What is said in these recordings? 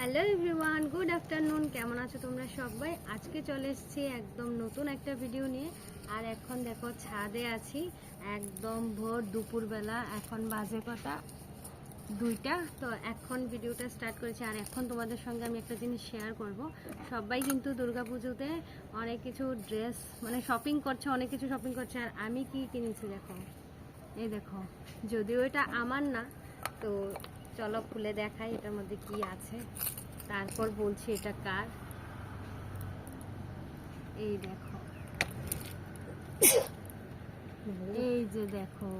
Hello everyone, good afternoon. কেমন আছো তোমরা সবাই? আজকে চলে এসেছি একদম নতুন একটা ভিডিও নিয়ে। আর এখন দেখো, ছাদে আছি। একদম ভোর দুপুরবেলা, এখন বাজে কটা? দুইটা। তো এখন ভিডিওটা স্টার্ট করেছি। আর এখন তোমাদের সঙ্গে আমি একটা জিনিস শেয়ার করব। সবাই কিন্তু দুর্গাপুজোতে অনেক কিছু ড্রেস মানে শপিং করছে, অনেক কিছু শপিং করছে। আর আমি কি কিনেছি দেখো? এই দেখো, যদিও এটা আমার না, তো চলো খুলে দেখাই এটার মধ্যে কি আছে। তারপর বলছি এটা কার। এই দেখো। এই যে দেখো।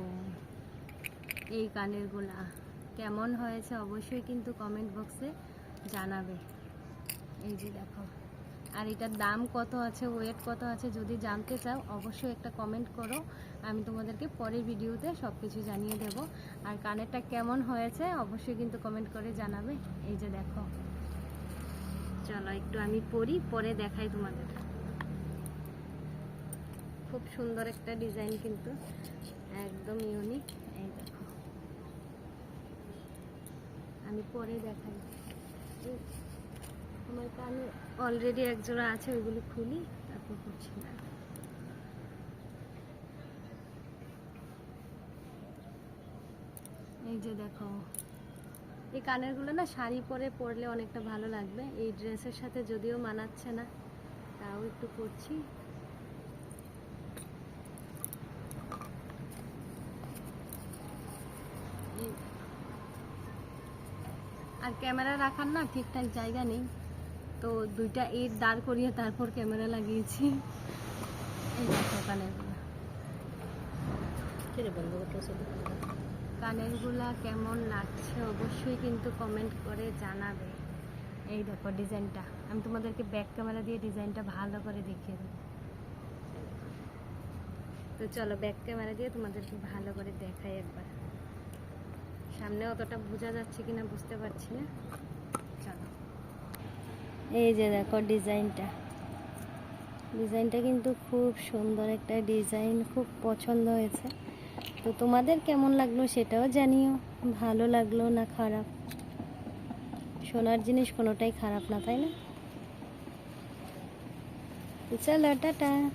এই কানের গোলা। কেমন হয়েছে অবশ্যই কিন্তু কমেন্ট বক্সে জানাবে। এই যে দেখো। আর এটার দাম কত আছে ওয়েট কত আছে যদি জানতে চাও, অবশ্যই একটা কমেন্ট করো। আমি তোমাদেরকে পরের ভিডিওতে সব কিছু জানিয়ে দেব। আর কানেরটা কেমন হয়েছে, অবশ্যই কিন্তু কমেন্ট করে জানাবে। এই যে দেখো। চলো একটু আমি পরি, পরে দেখাই তোমাদের। খুব সুন্দর একটা ডিজাইন কিন্তু, একদম ইউনিক এই দেখো। আমি পরে দেখাই। আমার কানে অলরেডি এক জোড়া আছে, ওইগুলো খুলি, তারপর করছি না। এই যে দেখো, এই কানেরগুলো না শাড়ি পরে পরলে অনেকটা ভালো লাগবে। এই ড্রেসের সাথে যদিও মানাচ্ছে না, তাও একটু করছি। আর ক্যামেরা রাখার না ঠিকঠাক জায়গা নেই। তো দুইটা ইট দাঁড় করিয়ে তারপর ক্যামেরা লাগিয়েছি। এই দেখো কানেরগুলো। কানেরগুলা কেমন লাগছে অবশ্যই কিন্তু কমেন্ট করে জানাবে। এই দেখো ডিজাইনটা। আমি তোমাদেরকে ব্যাক ক্যামেরা দিয়ে ডিজাইনটা ভালো করে দেখিয়ে দেবো। তো চলো ব্যাক ক্যামেরা দিয়ে তোমাদেরকে ভালো করে দেখাই একবার। সামনে অতটা বোঝা যাচ্ছে কিনা বুঝতে পারছি না। এই যে দেখো ডিজাইনটা। ডিজাইনটা কিন্তু খুব সুন্দর একটা ডিজাইন, খুব পছন্দ হয়েছে। তো তোমাদের কেমন লাগল সেটাও জানিও, ভালো লাগল না খারাপ? সোনার জিনিস কোনোটাই খারাপ না, তাই না? চলো, টাটা।